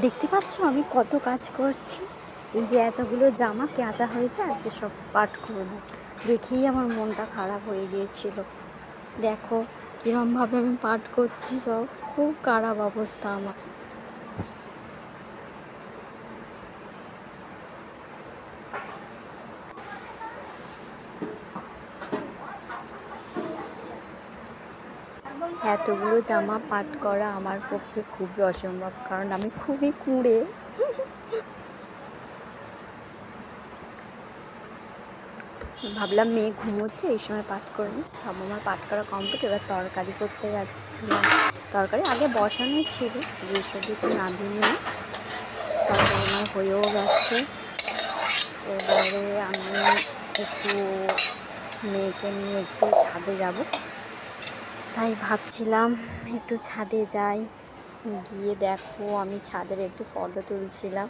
দেখতে পাচ্ছ আমি কত কাজ করছি? এই যে এতগুলো জামা কেঁচা হয়েছে, আজকে সব পাঠ করব দেখেই আমার মনটা খারাপ হয়ে গিয়েছিল। দেখো, কীরমভাবে আমি পাঠ করছি সব। খুব খারাপ অবস্থা আমার। এতগুলো জামা পাট করা আমার পক্ষে খুবই অসম্ভব, কারণ আমি খুবই কুঁড়ে। ভাবলাম মেয়ে ঘুমোচ্ছে, এই সময় পাঠ করে নিই। সব আমার পাঠ করা কমপ্লিট এবার তরকারি করতে যাচ্ছিলাম। তরকারি আগে বসানো ছিল দিকে নামিয়ে নিয়ে তরকারি আমার হয়েও গেছে। এবারে আমি একটু মেয়েকে নিয়ে একটু ছাদে যাব। তাই ভাবছিলাম একটু ছাদে যাই। গিয়ে দেখো আমি ছাদের একটু ফটো তুলছিলাম।